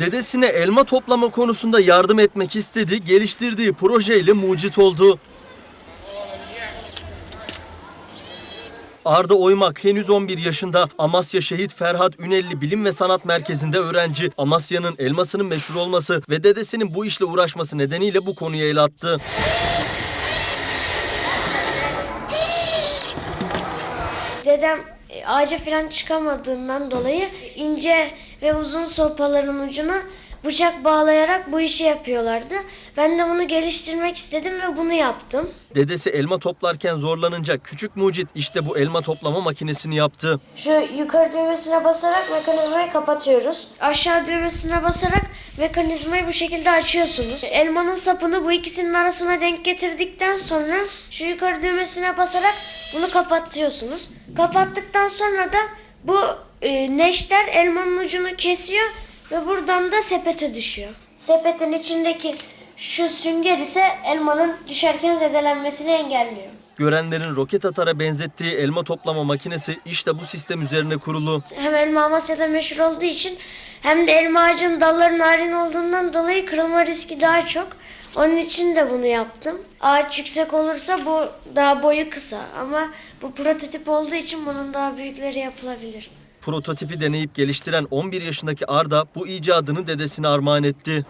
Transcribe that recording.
Dedesine elma toplama konusunda yardım etmek istedi, geliştirdiği projeyle mucit oldu. Arda Oymak henüz 11 yaşında Amasya Şehit Ferhat Ünelli Bilim ve Sanat Merkezi'nde öğrenci. Amasya'nın elmasının meşhur olması ve dedesinin bu işle uğraşması nedeniyle bu konuyu ele attı. Dedem ağaca falan çıkamadığından dolayı ince ve uzun sopaların ucuna bıçak bağlayarak bu işi yapıyorlardı. Ben de bunu geliştirmek istedim ve bunu yaptım. Dedesi elma toplarken zorlanınca küçük mucit işte bu elma toplama makinesini yaptı. Şu yukarı düğmesine basarak mekanizmayı kapatıyoruz. Aşağı düğmesine basarak mekanizmayı bu şekilde açıyorsunuz. Elmanın sapını bu ikisinin arasına denk getirdikten sonra şu yukarı düğmesine basarak bunu kapatıyorsunuz. Kapattıktan sonra da bu e, neşter elmanın ucunu kesiyor ve buradan da sepete düşüyor. Sepetin içindeki şu sünger ise elmanın düşerken zedelenmesini engelliyor. Görenlerin roket atara benzettiği elma toplama makinesi işte bu sistem üzerine kurulu. hem elma Amasya'da meşhur olduğu için hem de elma ağacının dalları narin olduğundan dolayı kırılma riski daha çok. Onun için de bunu yaptım. Ağaç yüksek olursa bu daha boyu kısa ama bu prototip olduğu için bunun daha büyükleri yapılabilir. Prototipi deneyip geliştiren 11 yaşındaki Arda bu icadını dedesine armağan etti.